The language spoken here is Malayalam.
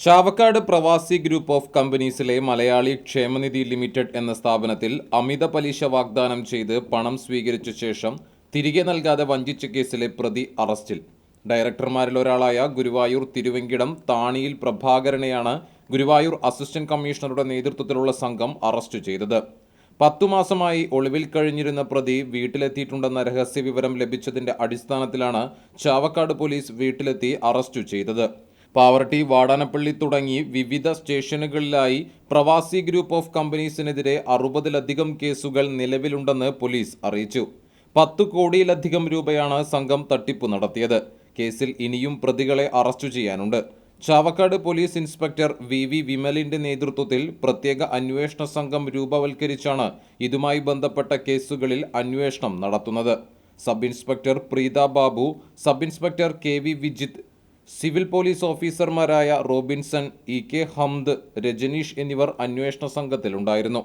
ചാവക്കാട് പ്രവാസി ഗ്രൂപ്പ് ഓഫ് കമ്പനീസിലെ മലയാളി ക്ഷേമനിധി ലിമിറ്റഡ് എന്ന സ്ഥാപനത്തിൽ അമിത പലിശ വാഗ്ദാനം ചെയ്ത് പണം സ്വീകരിച്ച ശേഷം തിരികെ നൽകാതെ വഞ്ചിച്ച കേസിലെ പ്രതി അറസ്റ്റിൽ. ഡയറക്ടർമാരിൽ ഒരാളായ ഗുരുവായൂർ തിരുവെങ്കിടം താണിയിൽ പ്രഭാകരനെയാണ് ഗുരുവായൂർ അസിസ്റ്റന്റ് കമ്മീഷണറുടെ നേതൃത്വത്തിലുള്ള സംഘം അറസ്റ്റ് ചെയ്തത്. പത്തു മാസമായി ഒളിവിൽ കഴിഞ്ഞിരുന്ന പ്രതി വീട്ടിലെത്തിയിട്ടുണ്ടെന്ന രഹസ്യ വിവരം ലഭിച്ചതിന്റെ അടിസ്ഥാനത്തിലാണ് ചാവക്കാട് പോലീസ് വീട്ടിലെത്തി അറസ്റ്റ് ചെയ്തത്. പാവർട്ടി വാടാനപ്പള്ളി തുടങ്ങി വിവിധ സ്റ്റേഷനുകളിലായി പ്രവാസി ഗ്രൂപ്പ് ഓഫ് കമ്പനീസിനെതിരെ അറുപതിലധികം കേസുകൾ നിലവിലുണ്ടെന്ന് പോലീസ് അറിയിച്ചു. പത്തു കോടിയിലധികം രൂപയാണ് സംഘം തട്ടിപ്പ് നടത്തിയത്. കേസിൽ ഇനിയും പ്രതികളെ അറസ്റ്റ് ചെയ്യാനുണ്ട്. Chavakkad police inspector V V വിമലിന്റെ നേതൃത്വത്തിൽ പ്രത്യേക അന്വേഷണ സംഘം രൂപവൽക്കരിച്ചാണ് ഇതുമായി ബന്ധപ്പെട്ട കേസുകളിൽ അന്വേഷണം നടത്തുന്നത്. Sub inspector Preetha Babu sub inspector K V Vijith civil police ഓഫീസർമാരായ Robinson E K Hamd Rajneesh എന്നിവർ അന്വേഷണ സംഘത്തിലുണ്ടായിരുന്നു.